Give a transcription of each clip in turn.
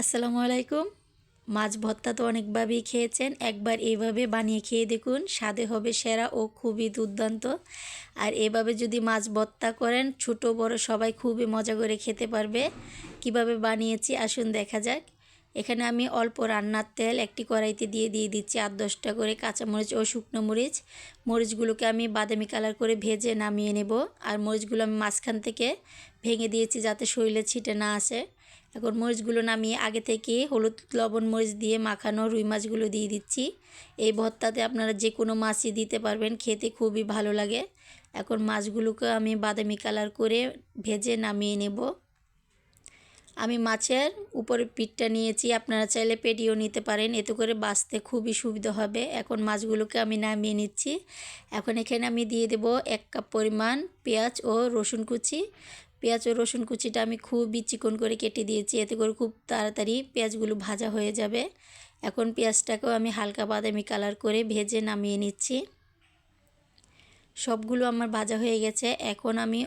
আসসালামু আলাইকুম। মাছ ভর্তা তো অনেকভাবেই খেয়েছেন। একবার এইভাবে বানিয়ে খেয়ে দেখুন, স্বাদে হবে সেরা ও খুবই দুর্দান্ত। আর এভাবে যদি মাছ ভর্তা করেন, ছোট, বড় সবাই খুবই মজা করে খেতে পারবে। কীভাবে বানিয়েছি, আসুন দেখা যাক। এখানে আমি অল্প রান্নার তেল, একটি কড়াইতে দিয়ে দিয়ে দিচ্ছি আট, দশটা করে কাঁচামরিচ ও শুকনো মরিচ। মরিচগুলোকে আমি বাদামি কালার করে ভেজে নামিয়ে নেব। আর মরিচগুলো আমি মাঝখান থেকে ভেঙে দিয়েছি যাতে শরীরে ছিটে না আসে। এখন মরিচগুলো নামিয়ে আগে থেকে হলুদ, লবণ, মরিচ দিয়ে মাখানো রুই মাছগুলো দিয়ে দিচ্ছি। এই ভর্তাতে আপনারা যে কোনো মাছই দিতে পারবেন, খেতে খুবই ভালো লাগে। এখন মাছগুলোকে আমি বাদামি কালার করে ভেজে নামিয়ে নেব। আমি মাছের উপরে পিঠটা নিয়েছি, আপনারা চাইলে পেটিও নিতে পারেন, এতে করে বাঁচতে খুবই সুবিধা হবে। এখন মাছগুলোকে আমি নামিয়ে নিচ্ছি। এখন এখানে আমি দিয়ে দেব এক কাপ পরিমাণ পেঁয়াজ ও রসুন কুচি। পেঁয়াজ ও রসুন কুচিটা আমি খুবই চিকন করে কেটে দিয়েছি। এতে করে খুব তাড়াতাড়ি পেঁয়াজগুলো ভাজা হয়ে যাবে। এখন পেঁয়াজটাকেও আমি হালকা বাদামি কালার করে ভেজে নামিয়ে নিচ্ছি। সবগুলো আমার ভাজা হয়ে গেছে। এখন আমি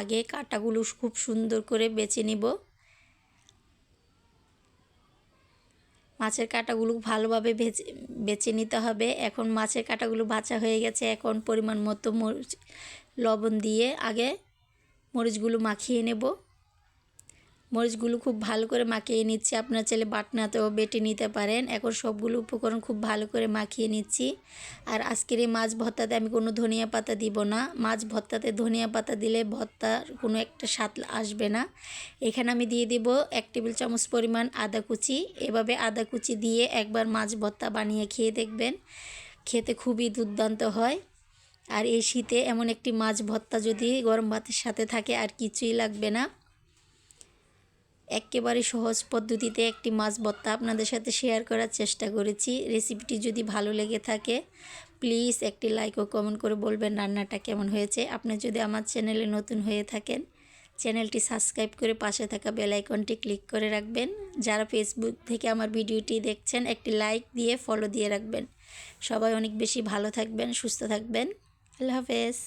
আগে কাটাগুলো খুব সুন্দর করে বেছে নিব। মাছের কাঁটাগুলো ভালোভাবে ভেজে, বেছে নিতে হবে। এখন মাছের কাঁটাগুলো ভাজা হয়ে গেছে। এখন পরিমাণ মতো লবণ দিয়ে আগে মরিচগুলো মাখিয়ে নেব। মরিচগুলো খুব ভালো করে মাখিয়ে নিচ্ছি। আপনার ছেলে বাটনাতেও বেটে নিতে পারেন। এখন সবগুলো উপকরণ খুব ভালো করে মাখিয়ে নিচ্ছি। আর আজকের এই মাছ ভর্তাতে আমি কোনো ধনিয়া পাতা দিব না। মাছ ভর্তাতে ধনিয়া পাতা দিলে ভর্তার কোনো একটা স্বাদ আসবে না। এখানে আমি দিয়ে দিব এক টেবিল চামচ পরিমাণ আদা কুচি। এভাবে আদা কুচি দিয়ে একবার মাছ ভর্তা বানিয়ে খেয়ে দেখবেন। খেতে খুবই দুর্দান্ত হয়। আর এই শীতে এমন একটি মাছ ভর্তা যদি গরম ভাতের সাথে থাকে, আর কিছুই লাগবে না। একেবারে সহজ পদ্ধতিতে একটি মাছ ভর্তা আপনাদের সাথে শেয়ার করার চেষ্টা করেছি। রেসিপিটি যদি ভালো লেগে থাকে, প্লিজ একটি লাইক ও কমেন্ট করে বলবেন রান্নাটা কেমন হয়েছে। আপনি যদি আমার চ্যানেলে নতুন হয়ে থাকেন, চ্যানেলটি সাবস্ক্রাইব করে পাশে থাকা বেল আইকনটি ক্লিক করে রাখবেন। যারা ফেসবুক থেকে আমার ভিডিওটি দেখছেন, একটি লাইক দিয়ে ফলো দিয়ে রাখবেন। সবাই অনেক বেশি ভালো থাকবেন, সুস্থ থাকবেন। আল্লাহ হাফেজ।